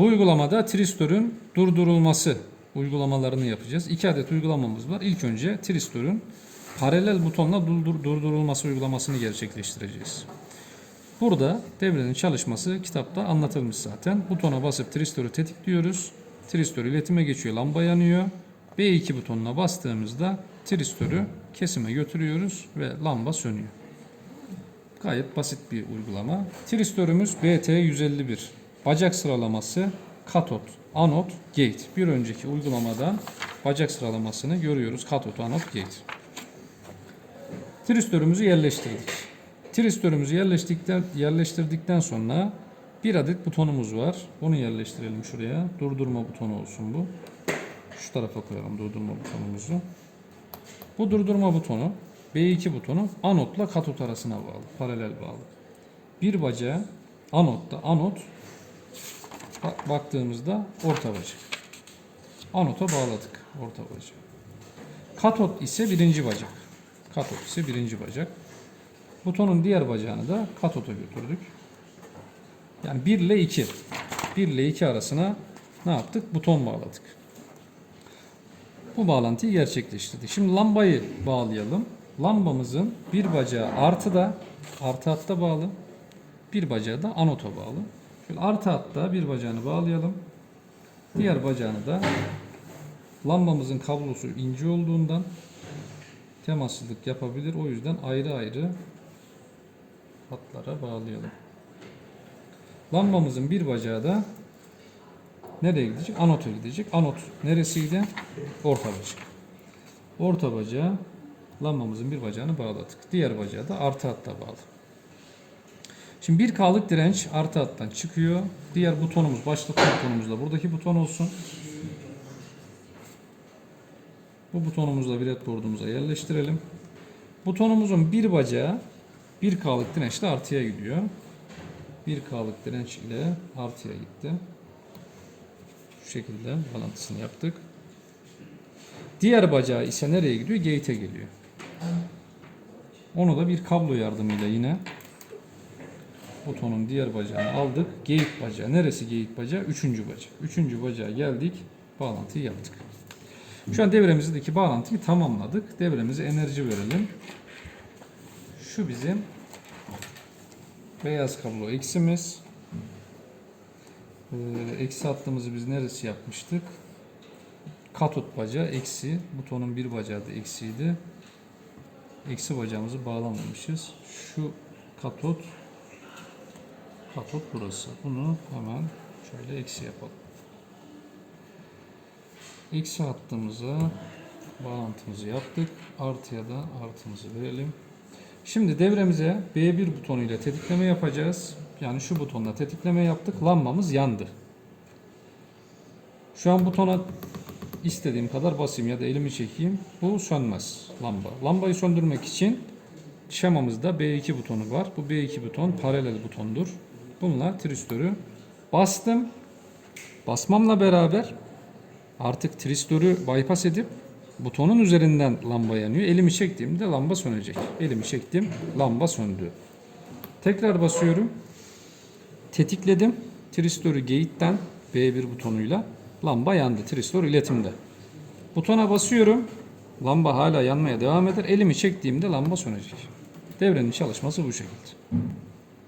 Bu uygulamada tristörün durdurulması uygulamalarını yapacağız. İki adet uygulamamız var. İlk önce tristörün paralel butonla durdur- durdurulması uygulamasını gerçekleştireceğiz. Burada devrenin çalışması kitapta anlatılmış zaten. Butona basıp tristörü tetikliyoruz. Tristör iletime geçiyor, lamba yanıyor. B2 butonuna bastığımızda tristörü kesime götürüyoruz ve lamba sönüyor. Gayet basit bir uygulama. Tristörümüz BT151. Bacak sıralaması katot, anot, gate. Bir önceki uygulamadan bacak sıralamasını görüyoruz. Katot, anot, gate. Tristörümüzü yerleştirdik. Tristörümüzü yerleştirdikten, yerleştirdikten sonra bir adet butonumuz var. Onu yerleştirelim şuraya. Durdurma butonu olsun bu. Şu tarafa koyalım durdurma butonumuzu. Bu durdurma butonu B2 butonu anotla katot arasına bağlı. Paralel bağlı. Bir bacağı anotta anot bak- baktığımızda orta bacak. Anota bağladık orta bacağı. Katot ise birinci bacak. Katot ise birinci bacak. Butonun diğer bacağını da katota götürdük. Yani 1 ile 2. 1 ile 2 arasına ne yaptık? Buton bağladık. Bu bağlantıyı gerçekleştirdik. Şimdi lambayı bağlayalım. Lambamızın bir bacağı artıda, artı hatta bağlı. Bir bacağı da anota bağlı. Şöyle artı hatta bir bacağını bağlayalım. Diğer bacağını da lambamızın kablosu ince olduğundan temassızlık yapabilir. O yüzden ayrı ayrı hatlara bağlayalım. Lambamızın bir bacağı da nereye gidecek? Anota gidecek. Anot neresiydi? Orta bacak. Orta bacağı lambamızın bir bacağını bağladık. Diğer bacağı da artı hatta bağlı. Şimdi bir K'lık direnç artı hattan çıkıyor. Diğer butonumuz, başlatma butonumuz da buradaki buton olsun. Bu butonumuzu da bilet yerleştirelim. Butonumuzun bir bacağı 1K'lık dirençle artıya gidiyor. 1K'lık direnç ile artıya gitti. Şu şekilde bağlantısını yaptık. Diğer bacağı ise nereye gidiyor? Gate'e geliyor. Onu da bir kablo yardımıyla yine butonun diğer bacağını aldık. Gate bacağı. Neresi gate bacağı? Üçüncü bacak. Üçüncü bacağa geldik. Bağlantıyı yaptık. Şu an devremizdeki bağlantıyı tamamladık. Devremize enerji verelim. Şu bizim beyaz kablo eksimiz. Ee, eksi hattımızı biz neresi yapmıştık? Katot bacağı eksi. Butonun bir bacağı da eksiydi. Eksi bacağımızı bağlamamışız. Şu katot katot burası. Bunu hemen şöyle eksi yapalım. Eksi hattımıza bağlantımızı yaptık. Artıya da artımızı verelim. Şimdi devremize B1 butonu ile tetikleme yapacağız. Yani şu butonla tetikleme yaptık. Lambamız yandı. Şu an butona istediğim kadar basayım ya da elimi çekeyim. Bu sönmez lamba. Lambayı söndürmek için şemamızda B2 butonu var. Bu B2 buton paralel butondur. Bununla tristörü bastım. Basmamla beraber artık tristörü bypass edip butonun üzerinden lamba yanıyor. Elimi çektiğimde lamba sönecek. Elimi çektim, lamba söndü. Tekrar basıyorum. Tetikledim. Tristörü gate'den B1 butonuyla lamba yandı. Tristör iletimde. Butona basıyorum. Lamba hala yanmaya devam eder. Elimi çektiğimde lamba sönecek. Devrenin çalışması bu şekilde.